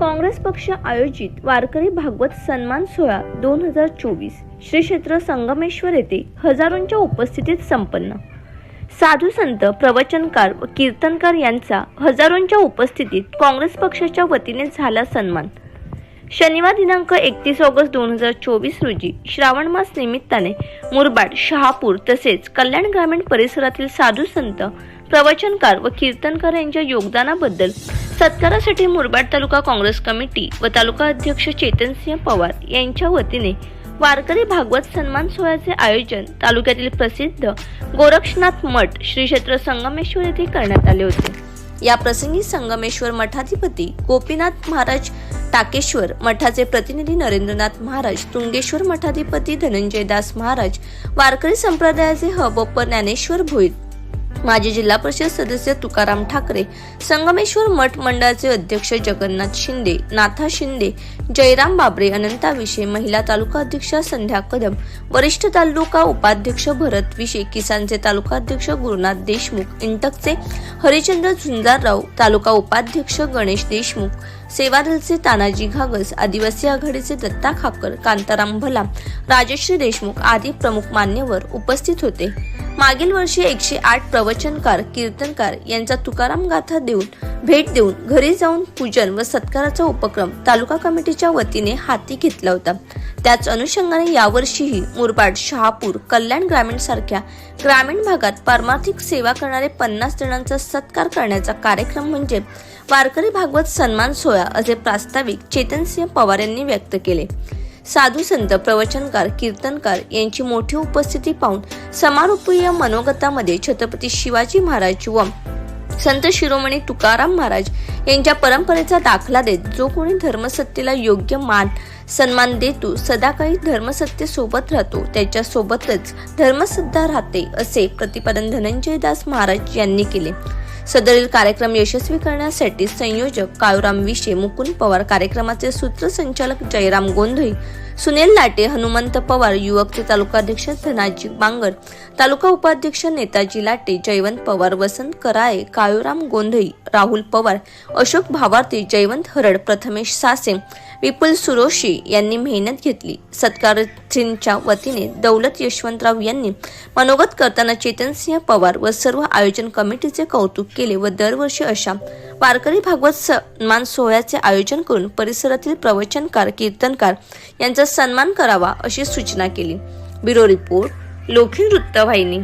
काँग्रेस पक्ष आयोजित वारकरी भागवत सन्मान सोहळा दोन हजार चोवीस श्री क्षेत्र संगमेश्वर येथे हजारोंच्या उपस्थितीत संपन्न. साधू संत प्रवचनकार व कीर्तनकार यांचा हजारोंच्या उपस्थितीत काँग्रेस पक्षाच्या वतीने झाला सन्मान. शनिवार दिनांक एकतीस ऑगस्ट दोन हजार चोवीस रोजी श्रावण मास निमित्ताने मुरबाड शहापूर तसेच कल्याण ग्रामीण परिसरातील साधू संत प्रवचनकार व कीर्तनकार यांच्या योगदानाबद्दल सत्कारासाठी मुरबाड तालुका काँग्रेस कमिटी व तालुका अध्यक्ष चेतनसिंह पवार यांच्या वतीने वारकरी भागवत सन्मान सोहळ्याचे आयोजन तालुक्यातील प्रसिद्ध गोरक्षनाथ मठ श्री क्षेत्र संगमेश्वर येथे करण्यात आले होते. या प्रसंगी संगमेश्वर मठाधिपती गोपीनाथ महाराज टाकेश्वर मठाचे प्रतिनिधी नरेंद्रनाथ महाराज तुंगेश्वर मठाधिपती धनंजयदास महाराज वारकरी संप्रदायाचे हबप्पर ज्ञानेश्वर भोईर माजी जिल्हा परिषद सदस्य तुकाराम ठाकरे संगमेश्वर मठ मंडळाचे अध्यक्ष जगन्नाथ शिंदे नाथा शिंदे जयराम बाबरे अनंता विषे महिला तालुका अध्यक्ष संध्या कदम वरिष्ठ तालुका उपाध्यक्ष भरत विषे किसानचे तालुका अध्यक्ष गुरुनाथ देशमुख इंटकचे हरिचंद्र झुंजारराव तालुका उपाध्यक्ष गणेश देशमुख सेवादलचे तानाजी घागस आदिवासी आघाडीचे दत्ता खाकर कांताराम भला राजश्री देशमुख आदी प्रमुख मान्यवर उपस्थित होते. मागील वर्षी एकशे आठ प्रवचनकार कीर्तनकार यांचा तुकाराम गाथा देऊन भेट देऊन घरी जाऊन पूजन व सत्काराचा उपक्रम तालुका कमिटीच्या वतीने हाती घेतला होता. त्याच अनुषंगाने यावर्षीही मुरबाड शहापूर कल्याण ग्रामीण सारख्या ग्रामीण भागात पारमार्थिक सेवा करणारे पन्नास जणांचा सत्कार करण्याचा कार्यक्रम म्हणजे वारकरी भागवत सन्मान सोहळा असे प्रास्ताविक चेतनसिंह पवार यांनी व्यक्त केले. साधू संत प्रवचनकार कीर्तनकार यांची मोठी उपस्थिती पाहून समारोपीय मनोगतामध्ये छत्रपती शिवाजी महाराज व संत शिरोमणी तुकाराम महाराज यांच्या परंपरेचा दाखला देत जो कोणी धर्मसत्तेला योग्य मान सन्मान देतो सदाकाळी धर्मसत्ते सोबत राहतो त्याच्या सोबतच धर्मसुद्धा राहते असे प्रतिपादन धनंजयदास महाराज यांनी केले. सदरील कार्यक्रम यशस्वी करण्यासाठी संयोजक काळूराम विशे मुकुंद पवार कार्यक्रमाचे सूत्रसंचालक जयराम गोंधळी सुनील लाटे हनुमंत पवार युवकचे तालुकाध्यक्ष धनाजी बांगर तालुका उपाध्यक्ष नेताजी लाटे जयवंत पवार वसंत कराळे काळूराम गोंधळी राहुल पवार अशोक भावार्थी जयवंत हरड प्रथमेश सासे विपुल सुरोशी यांनी मेहनत घेतली. सत्कारच्या वतीने दौलत यशवंतराव यांनी मनोगत करताना चेतनसिंह पवार व सर्व आयोजन कमिटीचे कौतुक केले व दरवर्षी अशा वारकरी भागवत सन्मान सोहळ्याचे आयोजन करून परिसरातील प्रवचनकार कीर्तनकार यांचा सन्मान करावा अशी सूचना केली. ब्युरो रिपोर्ट लोखी वृत्तवाहिनी.